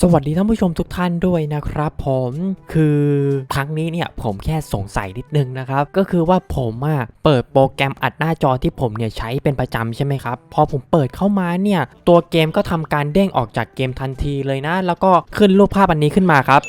สวัสดีท่านผู้ชมทุกท่านด้วยนะครับผมคือครั้งนี้เนี่ยผมแค่สงสัยนิดนึงนะครับ ก็คือว่าผมอะเปิดโปรแกรมอัดหน้าจอที่ผมเนี่ยใช้เป็นประจำใช่ไหมครับ พอผมเปิดเข้ามาเนี่ย ตัวเกมก็ทำการเด้งออกจากเกมทันทีเลยนะ แล้วก็ขึ้นรูปภาพอันนี้ขึ้นมาครับ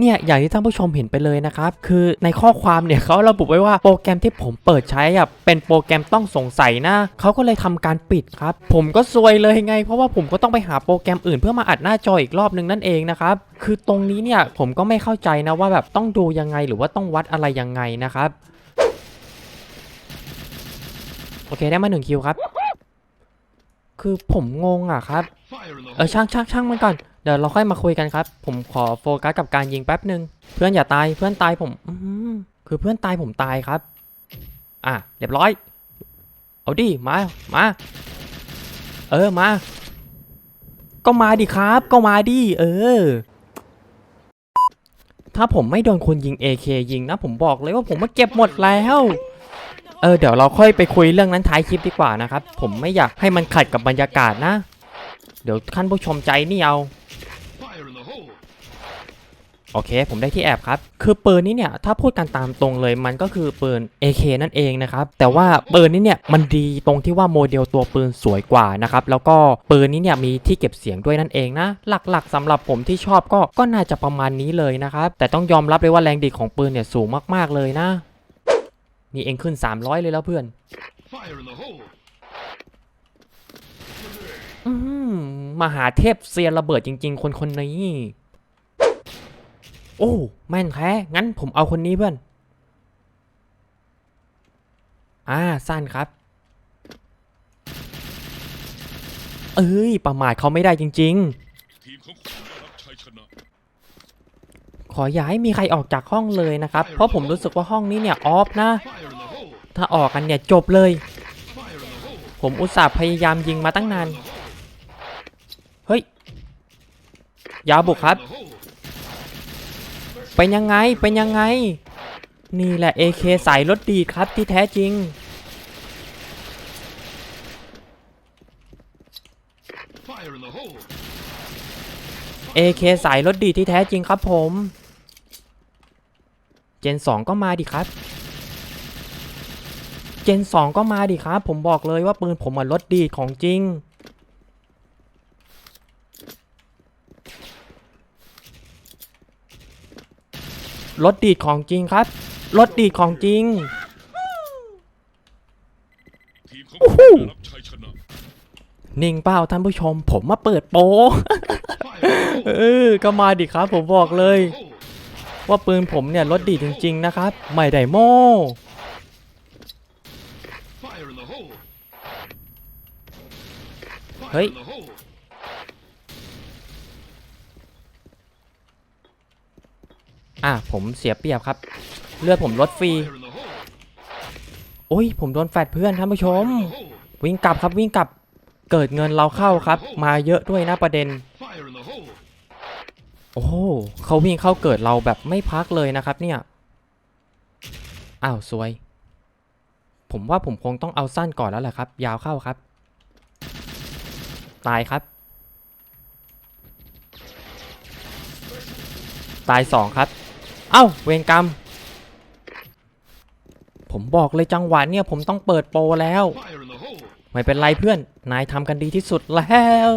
เนี่ยอย่างที่ท่านผู้ชมเห็นไปเลยนะครับ คือในข้อความเนี่ยเขาระบุไว้ว่าโปรแกรมที่ผมเปิดใช้อะเป็นโปรแกรมต้องสงสัยนะเขาก็เลยทำการปิดครับ ผมก็ซวยเลยไง เพราะว่าผมก็ต้องไปหาโปรแกรมอื่นเพื่อมาอัดหน้าจออีกรอบนึงนั่นเองนะครับคือตรงนี้เนี่ยผมก็ไม่เข้าใจนะว่าแบบต้องดูยังไงหรือว่าต้องวัดอะไรยังไงนะครับโอเคได้มาหนึ่งคิวครับ คือผมงงอะครับ เออช่างช่างช่างมันก่อน เดี๋ยวเราค่อยมาคุยกันครับ ผมขอโฟกัสกับการยิงแป๊บหนึ่งเพื่อนอย่าตายเพื่อนตายผมอื้อหือคือเพื่อนตายผมตายครับ อะเรียบร้อย เอาดิมามาเออมา ก็มาดิครับ ก็มาดิเออ ถ้าผมไม่โดนคนยิง AK ยิงนะ ผมบอกเลยว่าผมมาเก็บหมดแล้วเออเดี๋ยวเราค่อยไปคุยเรื่องนั้นท้ายคลิปดีกว่านะครับ ผมไม่อยากให้มันขัดกับบรรยากาศนะ เดี๋ยวท่านผู้ชมใจนี่เอาโอเค ผมได้ที่แอบครับ คือปืนนี้เนี่ย ถ้าพูดกันตามตรงเลยมันก็คือปืน AK นั่นเองนะครับ แต่ว่าปืนนี้เนี่ย มันดีตรงที่ว่าโมเดลตัวปืนสวยกว่านะครับ แล้วก็ปืนนี้เนี่ย มีที่เก็บเสียงด้วยนั่นเองนะ หลักๆสำหรับผมที่ชอบก็ก็น่าจะประมาณนี้เลยนะครับ แต่ต้องยอมรับเลยว่าแรงดีดของปืนเนี่ยสูงมากๆเลยนะนี่เองขึ้น 300 เลยแล้วเพื่อน อืมมหาเทพเซียนระเบิดจริง ๆ คนคนนี้ โอ้แม่นแท้งั้นผมเอาคนนี้เพื่อน อ่าสั้นครับ เอ้ย ประมาทเขาไม่ได้จริง ทีมของคุณได้รับชัยชนะ ๆ ขออย่าให้มีใครออกจากห้องเลยนะครับ เพราะผมรู้สึกว่าห้องนี้เนี่ยออฟนะถ้าออกกันเนี่ยจบเลยผมอุตส่าห์พยายามยิงมาตั้งนาน เฮ้ย ยาวบุกครับ เป็นยังไง เป็นยังไง นี่แหละ AK สายรถดีครับที่แท้จริง AK สายรถดีที่แท้จริงครับผม เจน 2 ก็มาดิครับ เจน 2 ก็มาดิครับ ผมบอกเลยว่าปืนผมมันรถดีของจริง รถดีดของจริงครับ รถดีดของจริง ทีมของคุณได้รับชัยชนะนิ่งเป้าท่านผู้ชม ผมมาเปิดโป เออ ก็มาดิครับ ผมบอกเลย ว่าปืนผมเนี่ยรถดีดจริง ๆ นะครับ ไม่ได้โม้เฮ้ย อะผมเสียเปรียบครับ เลือดผมลดฟรีโอ้ยผมโดนแฟดเพื่อนท่านผู้ชม วิ่งกลับครับวิ่งกลับเกิดเงินเราเข้าครับ มาเยอะด้วยนะประเด็น โอ้โหเขาวิ่งเข้าเกิดเราแบบไม่พักเลยนะครับเนี่ยอ้าวสวย ผมว่าผมคงต้องเอาสั้นก่อนแล้วแหละครับ ยาวเข้าครับ ตายครับ ตายสองครับ เอ้าเวรกรรม ผมบอกเลยจังหวะเนี่ยผมต้องเปิดโปรแล้ว ไม่เป็นไรเพื่อน นายทำกันดีที่สุดแล้ว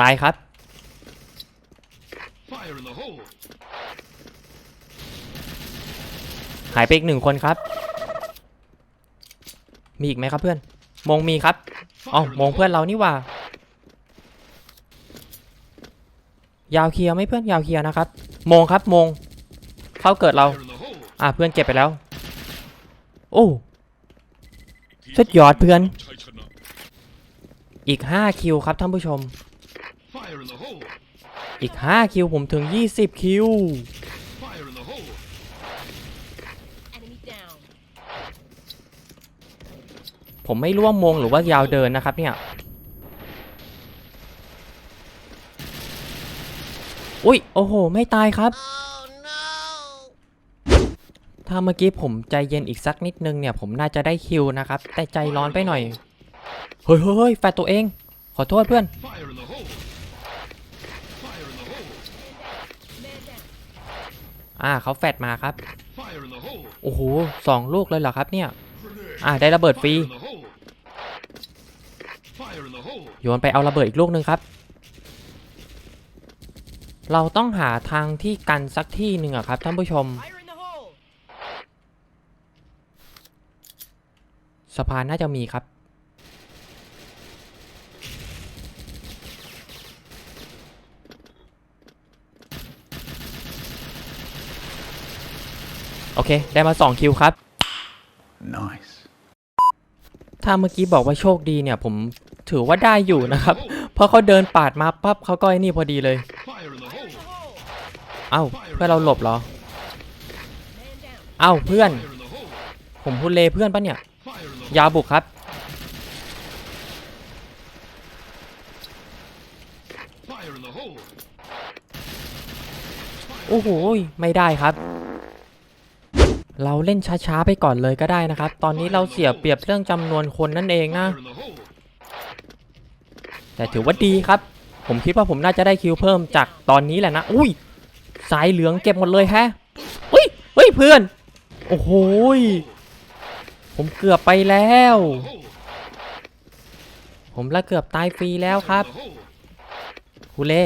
ตายครับ หายไปอีกหนึ่งคนครับ มีอีกไหมครับเพื่อน มงมีครับอ๋อมงเพื่อนเรานี่ว่า ยาวเคลียร์ไม่เพื่อนยาวเคลียร์นะครับมงครับมงเข้าเกิดเรา อะเพื่อนเก็บไปแล้ว โอ้สุดยอดเพื่อน อีก 5 คิวครับท่านผู้ชม อีก 5 คิวผมถึง 20 คิว ผมไม่ร่วมมงหรือว่ายาวเดินนะครับเนี่ย อุ้ย โอ้โห ไม่ตายครับ Oh no! ถ้าเมื่อกี้ผมใจเย็นอีกสักนิดนึงเนี่ย ผมน่าจะได้คิวนะครับ แต่ใจร้อนไปหน่อยเฮ้ยเฮ้ยเฮ้ยแฟดตัวเอง ขอโทษเพื่อน อ่าเขาแฟดมาครับ โอ้โหสองลูกเลยเหรอครับเนี่ย อ่าได้ระเบิดฟรี โยนไปเอาระเบิดอีกลูกหนึ่งครับ เราต้องหาทางที่กันสักที่หนึ่งอะครับท่านผู้ชม Fire in the hole. สะพานน่าจะมีครับ โอเค ได้มา 2 คิวครับ Nice. ถ้าเมื่อกี้บอกว่าโชคดีเนี่ย ผมถือว่าได้อยู่นะครับ เพราะเขาเดินปาดมาปั๊บเขาก็ไอ้นี่พอดีเลย เอ้าเพื่อนเราหลบเหรอ เอ้าเพื่อน ผมพูดเลเพื่อนปะเนี่ย ยาบุกครับ โอ้โห ไม่ได้ครับ เราเล่นช้าๆไปก่อนเลยก็ได้นะครับ ตอนนี้เราเสียเปรียบเรื่องจำนวนคนนั่นเองนะ แต่ถือว่าดีครับ ผมคิดว่าผมน่าจะได้คิวเพิ่มจากตอนนี้แหละนะ อุ้ย สายเหลืองเก็บหมดเลยแฮะอุ้ยเฮ้ยเพื่อน โอ้โหผมเกือบไปแล้ว ผมละเกือบตายฟรีแล้วครับ The hole! คูเล่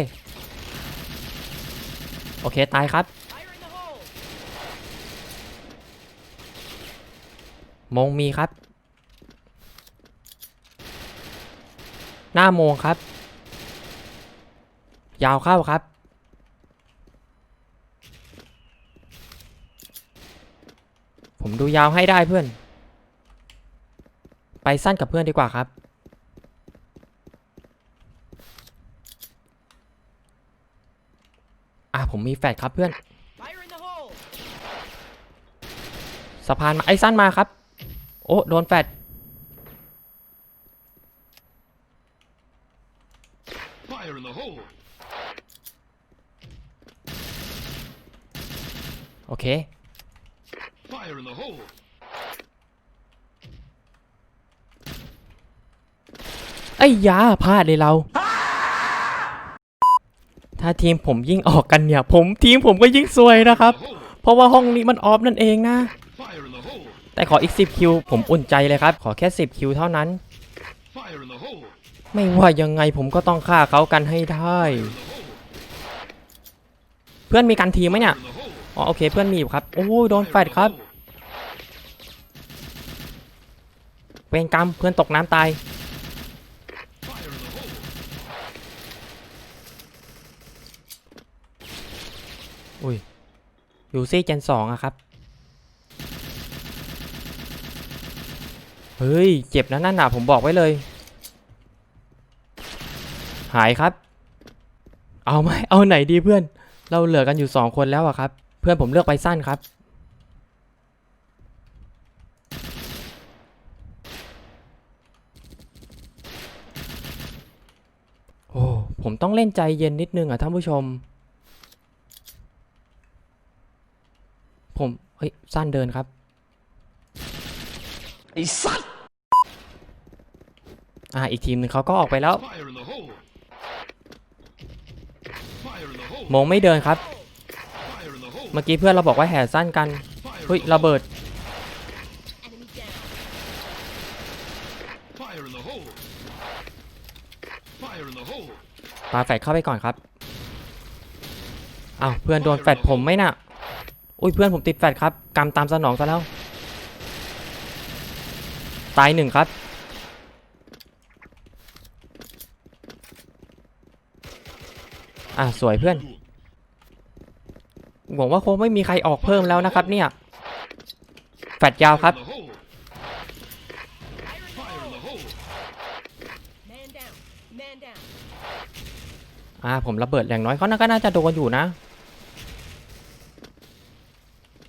โอเคตายครับ มงมีครับ หน้ามงครับ ยาวเข้าครับ ผม ดูยาวให้ได้เพื่อน ไปสั้นกับเพื่อนดีกว่าครับ อะผมมีแฟดครับเพื่อน Fire in the hole. สะพานมาไอ้สั้นมาครับ โอ้โดนแฟด Fire in the hole! โอเค Fire in the hole! ไอ้ยาพลาดเลยเรา ถ้าทีมผมยิ่งออกกันเนี่ย ผมทีมผมก็ยิ่งซวยนะครับ The hole! เพราะว่าห้องนี้มันออฟนั่นเองนะ Fire in the hole! แต่ขออีก 10 คิว ผมอุ่นใจเลยครับ ขอแค่ 10 คิวเท่านั้น Fire in the hole! ไม่ว่ายังไงผมก็ต้องฆ่าเขากันให้ได้ In the hole! เพื่อนมีกันทีมไหมเนี่ย In the hole! อ๋อโอเคเพื่อนมีอยู่ครับ โอ้ยโดนแฟดครับ เวรกรรมเพื่อนตกน้ำตาย อุ้ย อยู่ซี่เจนสองอะครับ เฮ้ย เจ็บนะนั่นน่ะผมบอกไว้เลย หายครับ เอาไหมเอาไหนดีเพื่อน เราเหลือกันอยู่สองคนแล้วอะครับ เพื่อนผมเลือกไปสั้นครับ โอ้ ผมต้องเล่นใจเย็นนิดนึงอะท่านผู้ชม ผมเฮ้ย สั้นเดินครับ ไอ้สัตว์ อ่า อีกทีมหนึ่งเขาก็ออกไปแล้ว Fire in the hole! Fire in the hole! มงไม่เดินครับ Fire in the hole! เมื่อกี้เพื่อนเราบอกว่าแห่สั้นกันเฮ้ยระเบิด Enemy down. Fire in the hole! Fire in the hole! ปาแฟดเข้าไปก่อนครับอ้าวเพื่อนโดนแฟดผมไหมน่ะอุ้ยเพื่อนผมติดแฟดครับกรรมตามสนองซะแล้ว ตายหนึ่งครับ อะสวยเพื่อน หวังว่าคงไม่มีใครออกเพิ่มแล้วนะครับ เนี่ย แฟดยาวครับ อ่าผมระเบิดอย่างน้อยเขาน่าก็น่าจะโดนอยู่นะ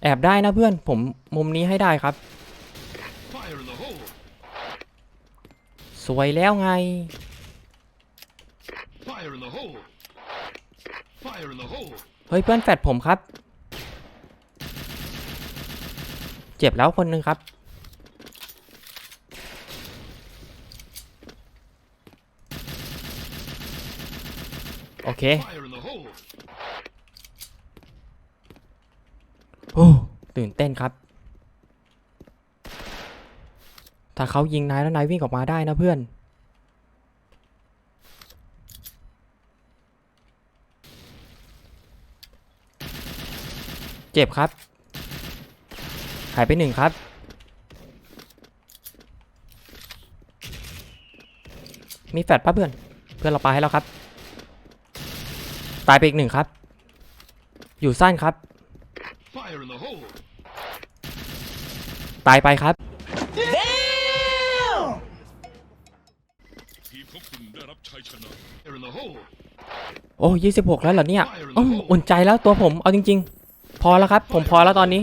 แอบได้นะเพื่อนผมมุมนี้ให้ได้ครับสวยแล้วไง Fire in the hole! Fire in the hole! เฮ้ยเพื่อนแฟดผมครับ เจ็บแล้วคนหนึ่งครับ โอเค โอ้ ตื่นเต้นครับ ถ้าเขายิงนายแล้วนายวิ่งออกมาได้นะเพื่อน เจ็บครับ หายไปหนึ่งครับ มีแฟดปะเพื่อน เพื่อนเราปาให้แล้วครับ ตายไปอีกหนึ่งครับ อยู่สั้นครับ Fire in the hole! ตายไปครับ ทีมของคุณได้รับชัยชนะ Fire in the hole! โอ้ยี่สิบหกแล้วเหรอเนี่ยอออุ่นใจแล้วตัวผม เอาจริง ๆ พอแล้วครับ ผมพอแล้วตอนนี้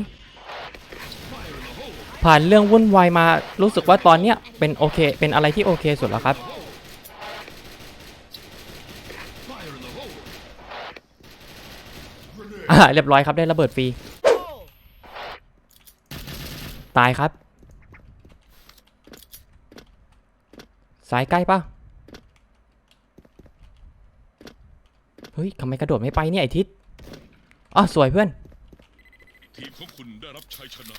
ผ่านเรื่องวุ่นวายมารู้สึกว่าตอนเนี้ยเป็นโอเค เป็นอะไรที่โอเคสุดแล้วครับ อ่าเรียบร้อยครับได้ระเบิดฟรี ตายครับสายใกล้ปะเฮ้ยทำไมกระโดดไม่ไปเนี่ยไอทิศอ๋อสวยเพื่อน ทีมของคุณได้รับชัยชนะ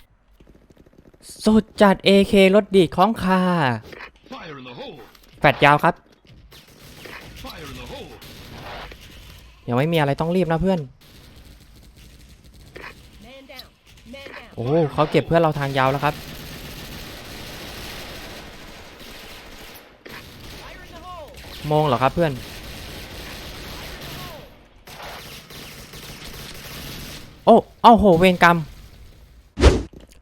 สุดจัด AK รถดีดของคา Fire in the hole! แฟดยาวครับ Fire in the hole! ยังไม่มีอะไรต้องรีบนะเพื่อน Man down. Man down. โอ้เขาเก็บเพื่อนเราทางยาวแล้วครับ Fire in the hole. โมงเหรอครับเพื่อน โอ้เอ้าโหเวรกรรม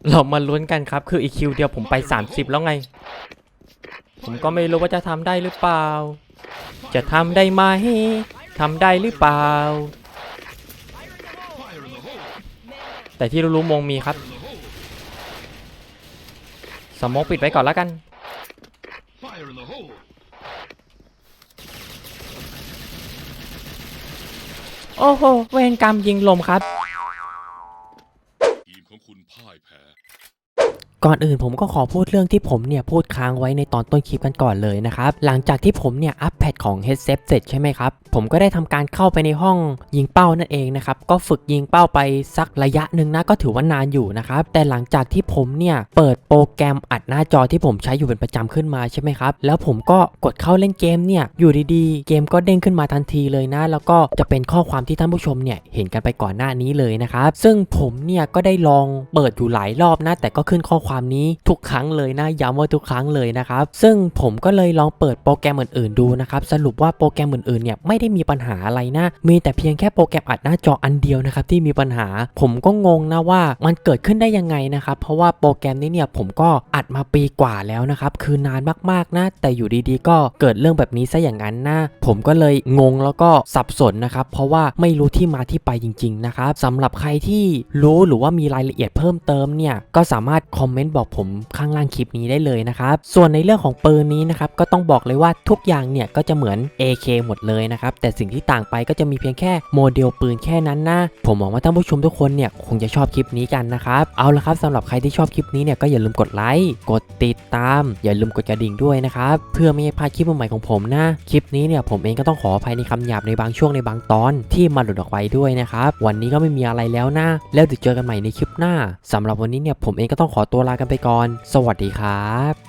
เรามาลุ้นกันครับ คืออีกคิวเดียวผมไป 30 แล้วไง ผมก็ไม่รู้ว่าจะทำได้หรือเปล่า จะทำได้ไหมทำได้หรือเปล่า แต่ที่รู้ๆมงมีครับ สมองปิดไว้ก่อนแล้วกันโอ้โห เวรกรรมยิงลมครับ ก่อนอื่นผมก็ขอพูดเรื่องที่ผมเนี่ยพูดค้างไว้ในตอนต้นคลิปกันก่อนเลยนะครับ หลังจากที่ผมเนี่ยอัปแพดของ h e a d s e t เสร็จใช่ไหมครับ ผมก็ได้ทำการเข้าไปในห้องยิงเป้านั่นเองนะครับ ก็ฝึกยิงเป้าไปสักระยะหนึ่งนะก็ถือว่านานอยู่นะครับ แต่หลังจากที่ผมเนี่ยเปิดโปรแกรมอัดหน้าจอที่ผมใช้อยู่เป็นประจำขึ้นมาใช่ไหมครับ แล้วผมก็กดเข้าเล่นเกมเนี่ยอยู่ดีๆ เกมก็เด้งขึ้นมาทันทีเลยนะ แล้วก็จะเป็นข้อความที่ท่านผู้ชมเนี่ยเห็นกันไปก่อนหน้านี้เลยนะครับ ซึ่งผมเนี่ยก็ได้ลองเปิดอยู่หลายรอบนะแต่ก็ขึ้นข้อความนี้ทุกครั้งเลยนะย้ำว่าทุกครั้งเลยนะครับ ซึ่งผมก็เลยลองเปิดโปรแกรมอื่นๆดูนะครับ สรุปว่าโปรแกรมอื่นๆเนี่ยไม่ได้มีปัญหาอะไรนะ มีแต่เพียงแค่โปรแกรมอัดหน้าจออันเดียวนะครับที่มีปัญหา ผมก็งงนะว่ามันเกิดขึ้นได้ยังไงนะครับ เพราะว่าโปรแกรมนี้เนี่ยผมก็อัดมาปีกว่าแล้วนะครับ คือนานมากๆนะ แต่อยู่ดีๆ ก็เกิดเรื่องแบบนี้ซะอย่างนั้นนะ ผมก็เลยงงแล้วก็สับสนนะครับ เพราะว่าไม่รู้ที่มาที่ไปจริง ๆ นะครับสำหรับใครที่รู้หรือว่ามีรายละเอียดเพิ่มเติมเนี่ยก็สามารถคอมเมนต์บอกผมข้างล่างคลิปนี้ได้เลยนะครับ ส่วนในเรื่องของปืนนี้นะครับก็ต้องบอกเลยว่าทุกอย่างเนี่ยก็จะเหมือน AK หมดเลยนะครับ แต่สิ่งที่ต่างไปก็จะมีเพียงแค่โมเดลปืนแค่นั้นนะ ผมหวังว่าท่านผู้ชมทุกคนเนี่ยคงจะชอบคลิปนี้กันนะครับ เอาละครับสำหรับใครที่ชอบคลิปนี้เนี่ยก็อย่าลืมกดไลค์กดติดตาม อย่าลืมกดกระดิ่งด้วยนะครับเพื่อไม่ให้พลาดคลิปใหม่ของผมนะคลิปนี้เนี่ยผมเองก็ต้องขออภัยในคำหยาบในบางช่วงในบางตอนที่มาหลุดออกไปด้วยนะครับวันนี้ก็ไม่มีอะไรแล้วนะแล้วเดี๋ยวเจอกันใหม่ในคลิปหน้าสำหรับวันนี้เนี่ยผมเองก็ต้องขอตัวลากันไปก่อน สวัสดีครับ